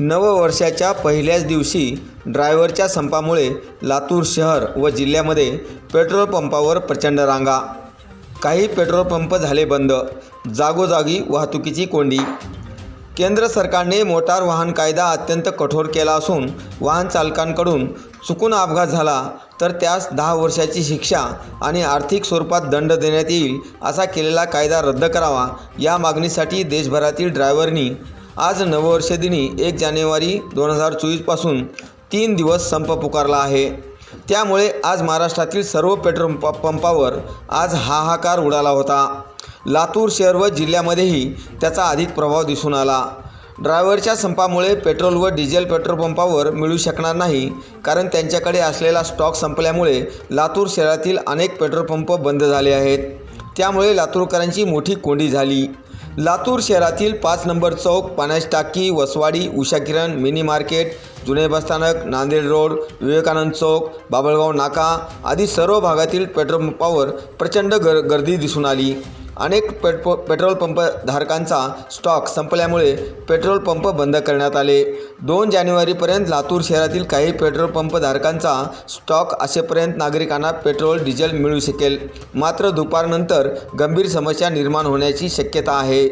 नववर्षाच्या पहिल्याच दिवशी ड्रायव्हरच्या संपामुळे लातूर शहर व जिल्ह्यामध्ये पेट्रोल पंपावर प्रचंड रांगा. काही पेट्रोल पंप झाले बंद. जागोजागी वाहतुकीची कोंडी. केंद्र सरकारने मोटार वाहन कायदा अत्यंत कठोर केला असून वाहन चालकांकडून चुकून अपघात झाला तर त्यास दहा वर्षाची शिक्षा आणि आर्थिक स्वरूपात दंड देण्यात येईल असा केलेला कायदा रद्द करावा या मागणीसाठी देशभरातील ड्रायव्हरनी आज नववर्षदिनी एक जानेवारी दोन हजार चोवीसपासून तीन दिवस संप पुकारला आहे. त्यामुळे आज महाराष्ट्रातील सर्व पेट्रोल प पंपावर आज हाहाकार उडाला होता. लातूर शहर व जिल्ह्यामध्येही त्याचा अधिक प्रभाव दिसून आला. ड्रायव्हरच्या संपामुळे पेट्रोल व डिझेल पेट्रोल पंपावर मिळू शकणार नाही कारण त्यांच्याकडे असलेला स्टॉक संपल्यामुळे लातूर शहरातील अनेक पेट्रोल पंप बंद झाले आहेत. त्यामुळे लातूरकरांची मोठी कोंडी झाली. लातूर शहरातील पाच नंबर चौक पाण्याची टाकी वसवाडी उषा किरण मिनी मार्केट जुने बसस्थानक नांदेड रोड विवेकानंद चौक बाबळगाव नाका आदी सर्व भागातील पेट्रोल पंपावर प्रचंड गर गर्दी दिसून आली. अनेक पेट्रो पेट्रोल पंप धारकांचा स्टॉक संपल्यामुळे पेट्रोल पंप बंद करण्यात आले. दोन जानेवारीपर्यंत लातूर शहरातील काही पेट्रोल पंप धारकांचा स्टॉक असेपर्यंत नागरिकांना पेट्रोल डिझेल मिळू शकेल. मात्र दुपारनंतर गंभीर समस्या निर्माण होण्याची शक्यता आहे.